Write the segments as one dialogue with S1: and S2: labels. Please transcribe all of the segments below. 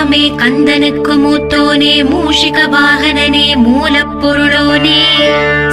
S1: தெய்வமே கந்தனுக்கு மூத்தோனே மூஷிக வாகனனே மூலப்பொருளோனே.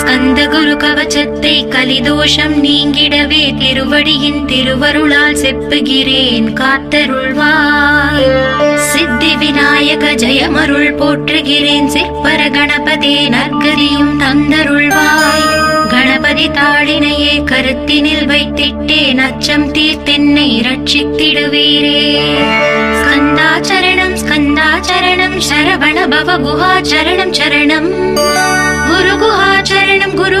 S1: ஸ்கந்த குரு கவச்சத்தை கலிதோஷம் நீங்கிடவே திருவடியின் திருவருளால் செப்புகிறேன் காத்தருள்வாய். சித்தி விநாயக ஜெயமருள் போற்றுகிறேன் சிற்பர கணபதே நற்கதியும் தந்தருள்வாய். கணபதி தாளினையே கருத்தினில் வைத்திட்டேன் அச்சம் தீர்த்தென்னை ரட்சித்திடுவீரே. ஸ்கந்தாச்சரணம் ஸ்கந்தாச்சரணம் சரவண பவ குஹாச்சரணம் சரணம் குரு குஹாச்சரணம் குரு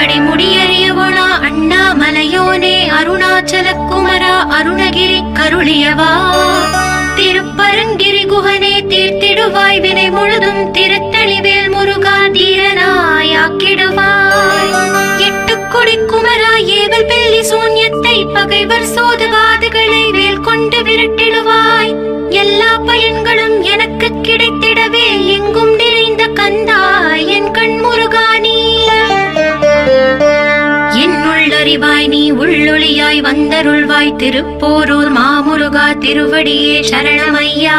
S1: அடிமுடியறியவளா அண்ணாமலையோனே அருணாச்சல குமரா அருணகிரி கருளியவா. திருப்பரங்கிரி குகனே தீர்த்திடுவாய் வினை முழுதும் திருத்தளிவேல் முருகா தீரனாயாக்கிடுவாய் எட்டு கொடி குமரா ஏவல் பெல்லி சூன்யத்தை பகைவர் சோதவாதுகளை வேல் கொண்டு விரட்டிடுவாய். வந்தருள்வாய் திருப்போரூர் மாமுருகா திருவடியே சரணமையா.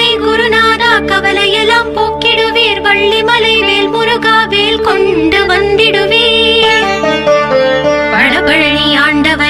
S1: குமரமலை குருநாதா கவலையெல்லாம் போக்கிடுவீர். வள்ளிமலை வேல் முருகா வேல் கொண்டு வந்திடுவீர்.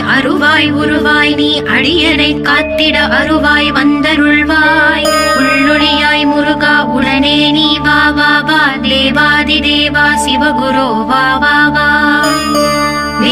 S1: அருவாய் உருவாய் நீ அடியனை காத்திட அருவாய் வந்தருள்வாய். உள்ளொளியாய் முருகா உடனே நீ வா வா வா. தேவாதி தேவா சிவகுரு வா வா வா.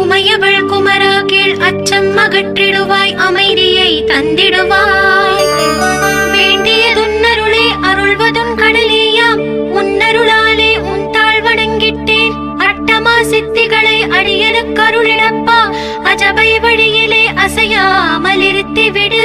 S1: உமையவள் குமரா கீழ் அச்சம் அகற்றிடுவாய் அமைதியை தந்திடுவாய். வேண்டியதுன்னருளே அருள்வதும் கடலேயாம். உன்னருளாலே உன் தாழ் வணங்கிட்டேன். அட்டமா சித்திகளை அடியனுக்கு அருளிடப்பா அஜபை வழியிலே அசையாமல் இருத்திவிடு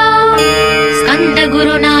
S1: ஸ்கந்த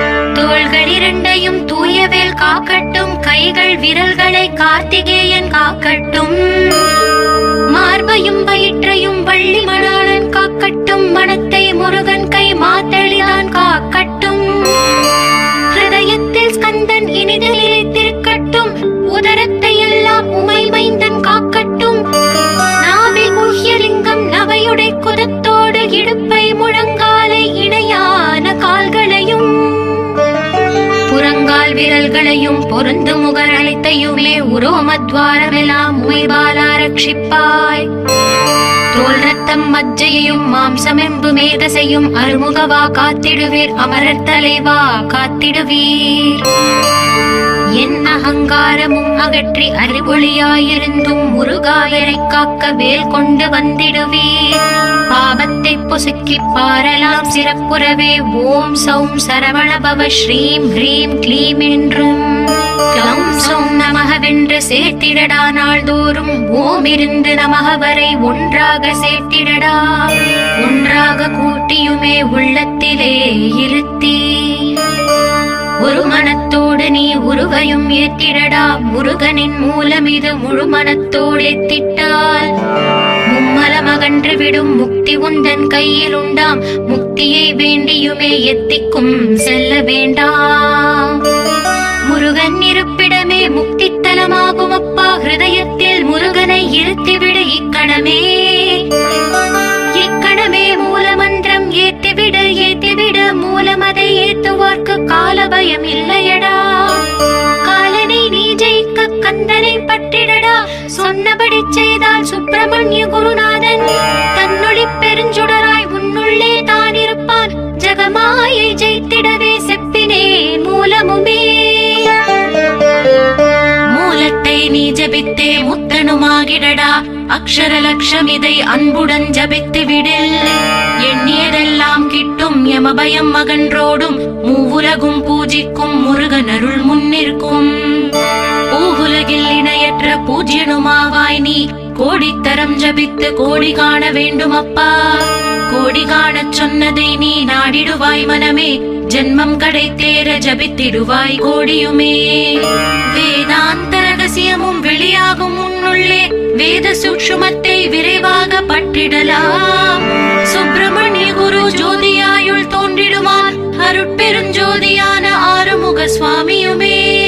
S1: தோள்கள் இரண்டையும் தூயவேல் காக்கட்டும் கைகள் விரல்களை கார்த்திகேயன் காக்கட்டும். மார்பையும் வயிற்றையும் வள்ளி மணாளன் காக்கட்டும் மனத்தை முருகன் கை மாத்தளிதான் காக்கட்டும். ஹிருதயத்தில் ஸ்கந்தன் இனிதில் இழைத்திருக்கட்டும் உதர உயிர்களையும் பொருந்து முகர் அனைத்தையுமே உரோமத்வாரமெல்லாம் உமைபாலா ரட்சிப்பாய். தோல் ரத்தம் மஜ்ஜையையும் மாம்சமெம்பு மேதசையும் அருமுகவா காத்திடுவீர் அமரர் தலைவா காத்திடுவீர். என் அகங்காரமும் அகற்றி அறிவொளியாயிருந்தும் முருகாயரை காக்க வேல் கொண்டு வந்திடுவீர் பாபத்தை பொசுக்கி பாரலாம் சிறப்புறவே. ஓம் சௌம் சரவணபவ ஸ்ரீம் ஹ்ரீம் க்ளீம் என்றும். க்ளௌம் சௌம் நமகவென்று சேர்த்திடடா நாள்தோறும். ஓம் இருந்து நமக வரை ஒன்றாக சேர்த்திடடா. ஒன்றாக கூட்டியுமே உள்ளத்திலே இருத்தி. ஒரு மனத்தோடு நீ உருவையும் ஏற்றிடடா. முருகனின் மூலம் இது முழு மனத்தோடு ஏத்திட்டால் மும்மலம் அகன்று விடும் முக்தி உந்தன் கையில் உண்டாம். முக்தியை வேண்டியுமே எத்திக்கும் செல்ல வேண்டாம். முருகன் இருப்பிடமே முக்தி தலமாகும் அப்பா ஹிருதயத்தில் முருகனை இருத்திவிடு இக்கணமே. இக்கணமே மூலமந்திரம் ஏத்திவிடு ஏத்திவிடு மூலமதை ஏத்துவார்க்கு கால பயம் இல்லையடா. சொன்னபடி செய்தால் சுப்பிரமணிய குருநாதன் தன்னொளி பெருஞ்சுடராய் உன்னுள்ளே தான் இருப்பான் ஜெகமாயை ஜெயித்திடவே செப்பினே மூலமுமே. மூலத்தை நீ ஜபித்தே முத்தனுமாகிடடா. அக்ஷர லட்சம் இதை அன்புடன் ஜபித்து விடில் எண்ணியதெல்லாம் கிட்டும் யமபயம் மகன்றோடும் மூவுலகும் பூஜிக்கும் முருகன் அருள் முன்னிற்கும் உலகில் இணையற்ற பூஜ்யனுமாவாய் நீ. கோடித்தரம் ஜபித்து கோடி காண வேண்டும் அப்பா. கோடி காணச் சொன்னதை நீ நாடிடுவாய் மனமே. ஜென்மம் கடை தேர ஜபித்திடுவாய் கோடியுமே. வேதாந்த ரகசியமும் வெளியாகும் உன்னுள்ளே. வேத சூக்ஷுமத்தை விரைவாக பற்றிடலாம். சுப்பிரமணிய குரு ஜோதியாயுள் தோன்றிடுவார் அருட்பெருஞ்சோதியான ஆறுமுக சுவாமியுமே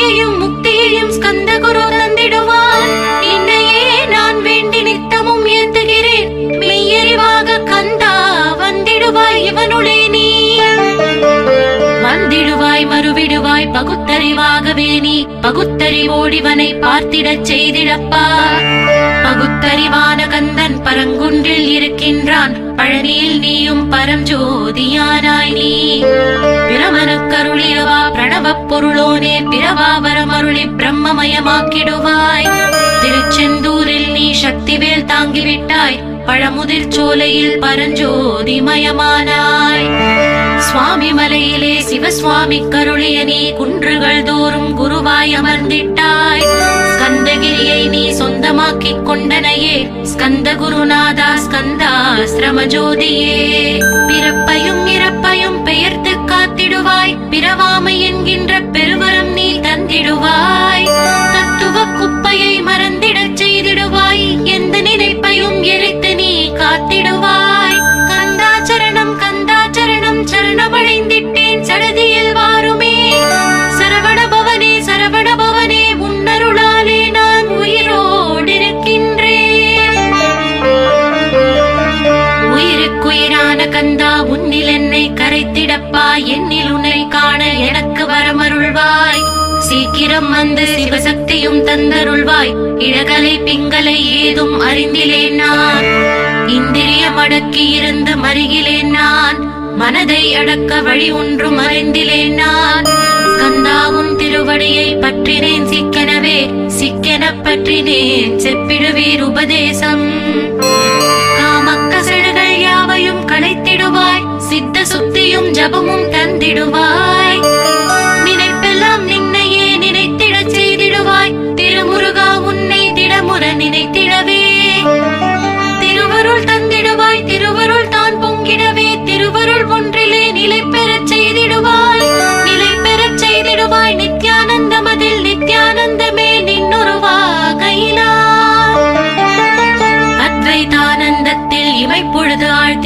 S1: சித்தியையும் முக்தியையும் ஸ்கந்த குரு தந்திடுவான் இன்னையே நான் வேண்டி நித்தமும் ஏந்துகிறேன். மெய்யறிவாக கந்தா வந்திடுவாய் இவனுளே நீ. வந்திடுவாய் மறுவிடுவாய் பகுத்தறிவாகவே நீ. பகுத்தறிவோடிவனை பார்த்திடச் செய்திடப்பா. இருக்கின்றான் பழனியில் நீயும் பரஞ்சோதியானாய் நீ. பிரமனுக்கருளியவா பிரணவ பொருளோனே பிரவாவரமருளி பிரம்மமயமாக்கிடுவாய். திருச்செந்தூரில் நீ சக்திவேல் தாங்கிவிட்டாய் பழமுதிர் சோலையில் பரஞ்சோதி மயமானாய் சுவாமி மலையிலே சிவசுவாமி கருளிய நீ குன்றுகள் தோறும் குருவாய் அமர்ந்திட்டாய். ஸ்கந்தகிரியை நீ சொந்தமாக்கிக் கொண்டனையே. ஸ்கந்த குருநாதா ஸ்கந்தாசிரம ஜோதியே பிறப்பையும் இறப்பையும் பெயர்த்து காத்திடுவாய். பிறவாமை என்கின்ற பெருவரம் நீ தந்திடுவாய். தத்துவ குப்பையை வந்து சிவசக்தியும் தந்தருள்வாய். இழகலை பிங்களை ஏதும் அறிந்திலேன் நான். இந்திரியம் அடக்கி இருந்து மருகிலேன் நான். மனதை அடக்க வழி ஒன்றும் அறிந்திலேன் நான். கந்தாவும் திருவடியை பற்றினேன் சிக்கனவே. சிக்கெனப் பற்றினேன் செப்பிடுவீர் உபதேசம். காமக்கசடுகள் யாவையும் களைத்திடுவாய். சித்த சுத்தியும் ஜபமும் தந்திடுவாய்.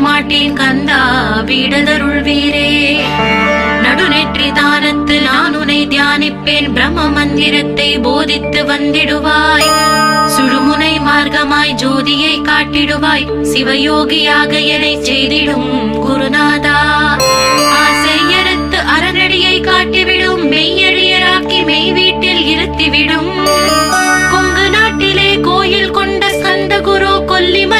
S1: மாட்டேன் கந்தா வீடதருள் வீரே நடுநெற்றி தானத்து நான் உனை தியானிப்பேன். பிரம்ம மந்திரத்தை போதித்து வந்திடுவாய். சுழுமுனை மார்க்கமாய் ஜோதியை காட்டிடுவாய். சிவயோகியாக என்னை செய்திடும் குருநாதா. ஆசையறுத்து அறநடியை காட்டிவிடும். மெய்யழியராக்கி மெய் வீட்டில் இருத்திவிடும். கொங்கு நாட்டிலே கோயில் கொண்ட ஸ்கந்த குரு கொல்லிமலை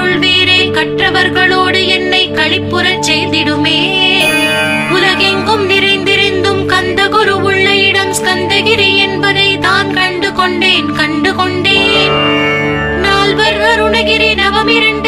S1: உள்ளம் அருள் கற்றவர்களோடு என்னை களிப்புறச் செய்திடுமே. உலகெங்கும் நிறைந்திருந்தும் கந்த குரு உள்ள இடம் ஸ்கந்தகிரி என்பதை தான் கண்டு கொண்டேன் கண்டு கொண்டேன். நால்வர் அருணகிரி நவமிரண்டு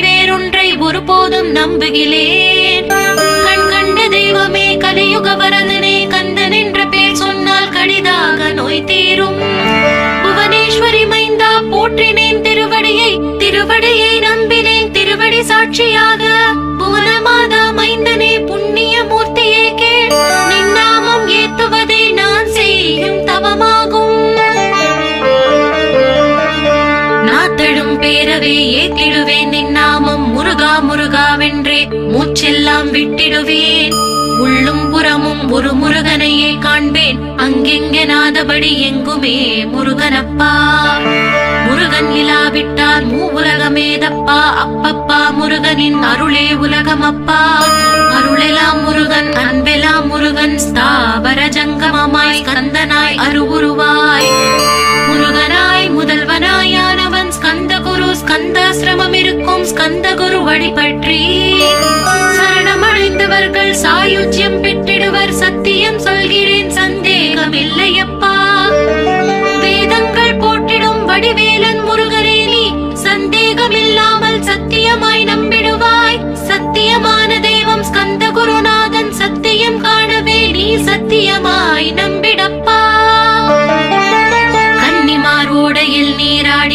S1: வேறொன்றை ஒருபோதும் நம்புகிறேன். கண் கண்ட தெய்வமே கலியுக வரதனே கந்தன் என்ற பேர் சொன்னால் கடிதாக நோய் தீரும். புவனேஸ்வரி மைந்தா போற்றினேன் திருவடியை திருவடியை நம்பினேன் திருவடி சாட்சியாக. புவனமாதா மைந்தனே புண்ணிய மூர்த்தியே கேள். நின்னாமம் ஏத்துவதே நான் செய்யும் தவமாகும். நாத்தடும் பேரவே ஏத்திடுவேன். மூச்செல்லாம் விட்டிடுவேன். உள்ளும் புறமும் ஒரு முருகனையே காண்பேன். அங்கெங்கெனாதபடி எங்குமே முருகனப்பா. முருகன் இலாவிட்டால் மூ உலகமேதப்பா அப்பப்பா முருகனின் அருளே உலகமப்பா. அருளெலாம் முருகன் அன்பெலாம் முருகன் ஸ்தாபர ஜங்கமமாய் கந்தனாய் அருவுருவாய். முருகனாய் முதல்வனாயானவன் ஸ்கந்த குரு ஸ்கந்தாசிரமம் கந்த குருவடி பற்றி வழிபற்றி சரணமடைந்தவர்கள் சாயுஜ்யம் பெற்றிடுவர். சத்தியம் சொல்கிறேன் சந்தேகம் இல்லையப்பா வேதங்கள் போற்றிடும் வடிவேலன் முருகரே நீ. சந்தேகம் இல்லாமல் சத்தியமாய் நம்பிடுவாய். சத்தியமான தெய்வம் ஸ்கந்த குருநாதன் சத்தியம் காணவே நீ சத்தியமாய் நம்பிடப்பா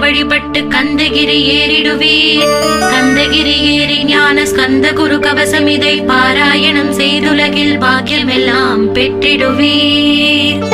S1: வழிபட்டு கந்தகிரி ஏறிடுவீர். கந்தகிரி ஏறி ஞான ஸ்கந்த குரு கவசம் இதை பாராயணம் செய்துலகில் பாக்கியமெல்லாம் பெற்றிடுவீர்.